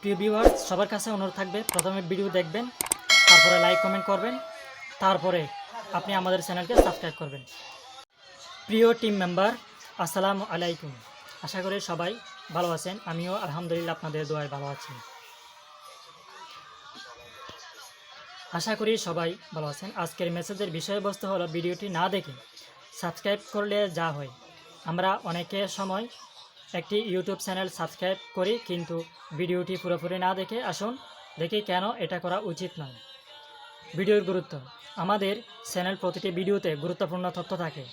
প্রিয় ভিউয়ার্স সবার কাছে অনুরোধ থাকবে, প্রথমে ভিডিও দেখবেন, তারপরে লাইক কমেন্ট করবেন, তারপরে আপনি আমাদের চ্যানেলকে সাবস্ক্রাইব করবেন। প্রিয় টিম মেম্বার আসসালামু আলাইকুম। আশা করি সবাই ভালো আছেন, আমিও আলহামদুলিল্লাহ আপনাদের দোয়ায় ভালো আছি। আশা করি সবাই ভালো আছেন। আজকের মেসেজের বিষয়বস্তু হলো ভিডিওটি না দেখে সাবস্ক্রাইব করলে যা হয়। আমরা অনেকের সময় একটি ইউটিউব চ্যানেল সাবস্ক্রাইব করি, কিন্তু ভিডিওটি পুরোপুরি না দেখে আসুন। দেখি কেন এটা করা উচিত নয়। ভিডিওর গুরুত্ব। আমাদের চ্যানেল প্রতিটি ভিডিওতে গুরুত্বপূর্ণ তথ্য থাকে।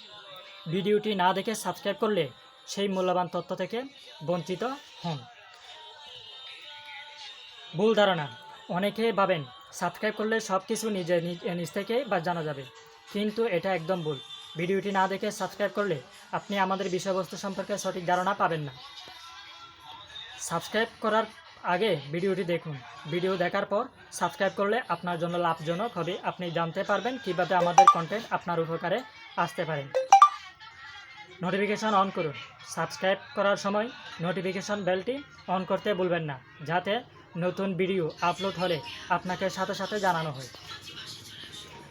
ভিডিওটি না দেখে সাবস্ক্রাইব করলে সেই মূল্যবান তথ্য থেকে বঞ্চিত হন। ভুল ধারণা। অনেকে ভাবেন সাবস্ক্রাইব করলে সব কিছু নিজে নিজ থেকে বা জানা যাবে। কিন্তু এটা একদম ভুল। ভিডিওটি না দেখে সাবস্ক্রাইব করলে আপনি আমাদের বিষয়বস্তু সম্পর্কে সঠিক ধারণা পাবেন না। সাবস্ক্রাইব করার আগে ভিডিওটি দেখুন। ভিডিও দেখার পর সাবস্ক্রাইব করলে আপনার জন্য লাভজনক হবে। আপনি জানতে পারবেন কীভাবে আমাদের কন্টেন্ট আপনার উপকারে আসতে পারে। নোটিফিকেশন অন করুন। সাবস্ক্রাইব করার সময় নোটিফিকেশান বেলটি অন করতে ভুলবেন না, যাতে নতুন ভিডিও আপলোড হলে আপনাকে সাথে সাথে জানানো হয়।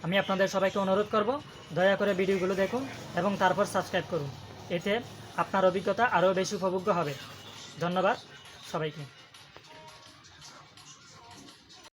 আমি আপনাদের সবাইকে অনুরোধ করব, দয়া করে ভিডিওগুলো দেখুন এবং তারপর সাবস্ক্রাইব করুন। এতে আপনার অভিজ্ঞতা আরও বেশি উপভোগ্য হবে। ধন্যবাদ সবাইকে।